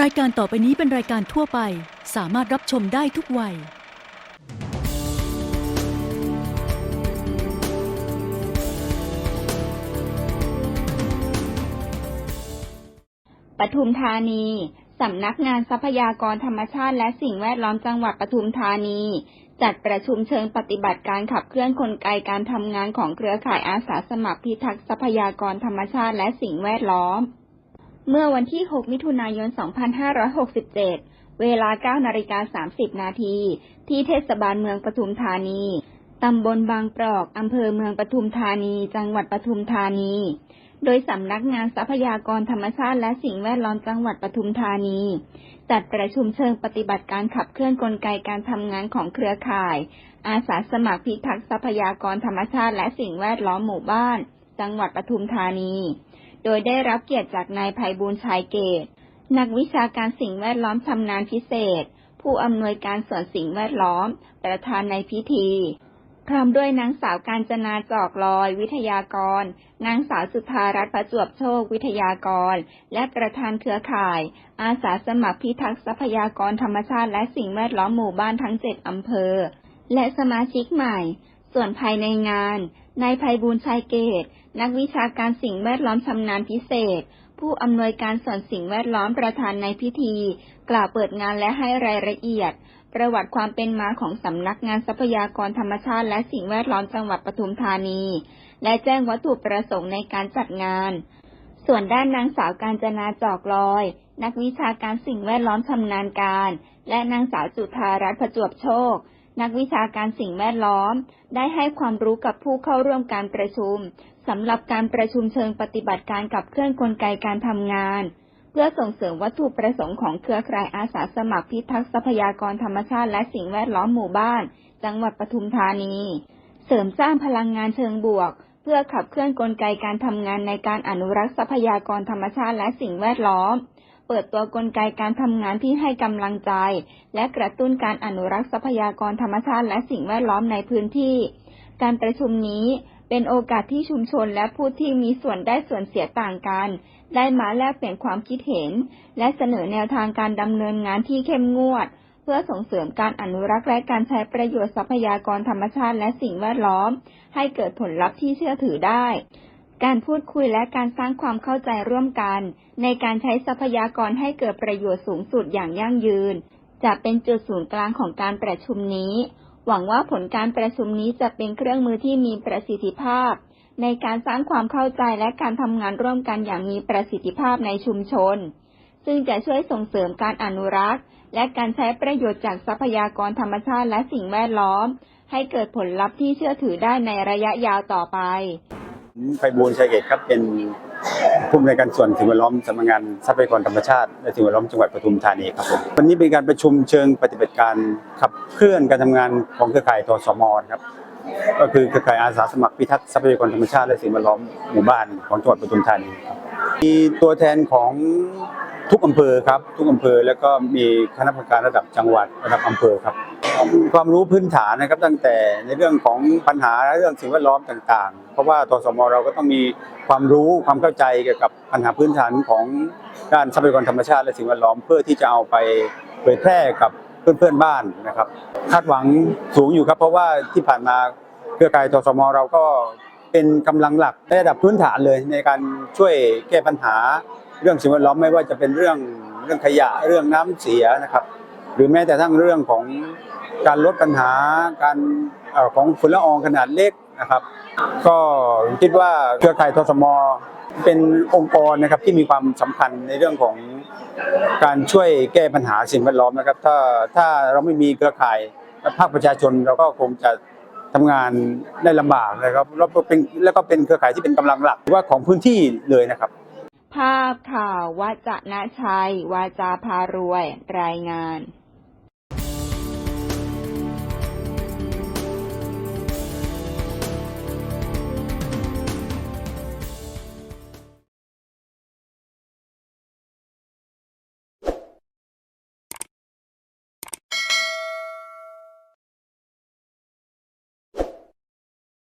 รายการต่อไปนี้เป็นรายการทั่วไป สามารถรับชมได้ทุกวัย ปทุมธานี สำนักงานทรัพยากรธรรมชาติและสิ่งแวดล้อมจังหวัดปทุมธานี จัดประชุมเชิงปฏิบัติการขับเคลื่อนกลไกการทำงานของเครือข่ายอาสาสมัครพิทักษ์ทรัพยากรธรรมชาติและสิ่งแวดล้อม เมื่อวันที่ 6 มิถุนายน 2567 เวลา 9 นาฬิกา 30 นาที ที่เทศบาลเมืองปทุมธานี ตำบลบางปรอก อำเภอเมืองปทุมธานี จังหวัดปทุมธานี โดยสำนักงานทรัพยากรธรรมชาติและสิ่งแวดล้อมจังหวัดปทุมธานี จัดประชุมเชิงปฏิบัติการขับเคลื่อนกลไกการทำงานของเครือข่าย อาสาสมัครพิทักษ์ทรัพยากรธรรมชาติและสิ่งแวดล้อมหมู่บ้าน จังหวัดปทุมธานี โดยได้รับเกียรติจากนายภัยบูลชายเกต นักวิชาการสิ่งแวดล้อมชำนาญพิเศษ ผู้อำนวยการส่วนสิ่งแวดล้อม ประธานในพิธีพร้อมด้วยนางสาวการจนาจอกลอย วิทยากร นางสาวสุธารัตน์ประจวบโชค วิทยากร และประธานเครือข่าย อาสาสมัครพิทักษ์ทรัพยากรธรรมชาติและสิ่งแวดล้อมหมู่บ้านทั้งเจ็ดอำเภอ และสมาชิกใหม่ ส่วนภายในงาน นายภัยบูลชัยเกต นักวิชาการสิ่งแวดล้อมชำนาญพิเศษ ผู้อำนวยการส่วนสิ่งแวดล้อมประธานในพิธี กล่าวเปิดงานและให้รายละเอียด ประวัติความเป็นมาของสำนักงานทรัพยากรธรรมชาติและสิ่งแวดล้อมจังหวัดปทุมธานี และแจ้งวัตถุประสงค์ในการจัดงาน ส่วนด้านนางสาวการจนาจอกลอย นักวิชาการสิ่งแวดล้อมชำนาญการ และนางสาวจุธารัตน์ประจวบโชค นักวิชาการสิ่งแวดล้อม ได้ให้ความรู้กับผู้เข้าร่วมการประชุมสำหรับการประชุมเชิงปฏิบัติการกับเคลื่อนกลไกการทำงาน เพื่อส่งเสริมวัตถุประสงค์ของเครือข่ายอาสาสมัครพิทักษ์ทรัพยากรธรรมชาติและสิ่งแวดล้อมหมู่บ้าน จังหวัดปทุมธานี เสริมสร้างพลังงานเชิงบวก เพื่อขับเคลื่อนกลไกการทำงานในการอนุรักษ์ทรัพยากรธรรมชาติและสิ่งแวดล้อม ปิดตัวกลไกการทำงานที่ให้กำลังใจ และกระตุ้นการอนุรักษ์ทรัพยากรธรรมชาติและสิ่งแวดล้อมในพื้นที่ การประชุมนี้เป็นโอกาสที่ชุมชนและผู้ที่มีส่วนได้ส่วนเสียต่างกัน ได้มาแลกเปลี่ยนความคิดเห็น และเสนอแนวทางการดำเนินงานที่เข้มงวด เพื่อส่งเสริมการอนุรักษ์และการใช้ประโยชน์ทรัพยากรธรรมชาติและสิ่งแวดล้อม ให้เกิดผลลัพธ์ที่เชื่อถือได้ การพูดคุยและการสร้างความเข้าใจร่วมกัน ในการใช้ทรัพยากรให้เกิดประโยชน์สูงสุดอย่างยั่งยืน จะเป็นจุดศูนย์กลางของการประชุมนี้ หวังว่าผลการประชุมนี้จะเป็นเครื่องมือที่มีประสิทธิภาพ ในการสร้างความเข้าใจและการทำงานร่วมกันอย่างมีประสิทธิภาพในชุมชน ซึ่งจะช่วยส่งเสริมการอนุรักษ์ และการใช้ประโยชน์จากทรัพยากรธรรมชาติและสิ่งแวดล้อม ให้เกิดผลลัพธ์ที่เชื่อถือได้ในระยะยาวต่อไป ไพบูลชัยเกตครับเป็นผู้อำนวยการส่วนสิ่งแวดล้อมสำนักงานทรัพยากรธรรมชาติและสิ่งแวดล้อมจังหวัดปทุมธานีครับผมวันนี้เป็นการประชุมเชิงปฏิบัติการขับเคลื่อนการทำงานของเครือข่ายทสมครับก็คือเครือข่ายอาสาสมัครพิทักษ์ทรัพยากรธรรมชาติและสิ่งแวดล้อมหมู่บ้านของจังหวัดปทุมธานีครับมีตัวแทนของทุกอำเภอครับทุกอำเภอแล้วก็มีคณะกรรมการระดับจังหวัดระดับอำเภอครับ ความรู้พื้นฐานนะครับตั้งแต่ในเรื่องของปัญหาเรื่องสิ่งแวดล้อมต่าง ๆ เพราะว่าทสมเราก็ต้องมีความรู้ความเข้าใจเกี่ยวกับปัญหาพื้นฐานของด้านทรัพยากรธรรมชาติและสิ่งแวดล้อมเพื่อที่จะเอาไปเผยแพร่กับเพื่อนๆบ้านนะครับ คาดหวังสูงอยู่ครับ เพราะว่าที่ผ่านมาเครือข่ายทสมเราก็เป็นกำลังหลักในระดับพื้นฐานเลยในการช่วยแก้ปัญหาเรื่องสิ่งแวดล้อมไม่ว่าจะเป็นเรื่องเรื่องขยะเรื่องน้ำเสียนะครับ หรือแม้แต่ทั้งเรื่องของการลดปัญหาการอของฝุ่นละอองขนาดเล็กนะครับ ก็คิดว่าเครือข่ายทสมเป็นองค์กรนะครับที่มีความสำคัญในเรื่องของการช่วยแก้ปัญหาสิ่งแวดล้อมนะครับ ถ้าถ้าเราไม่มีเครือข่ายภาคประชาชนเราก็คงจะทำงานได้ลำบากนะครับแล้วก็เป็นแล้วก็เป็นเครือข่ายที่เป็นกำลังหลักว่าของพื้นที่เลยนะครับ ภาพข่าววัจนะชัย วาจาพารวย รายงาน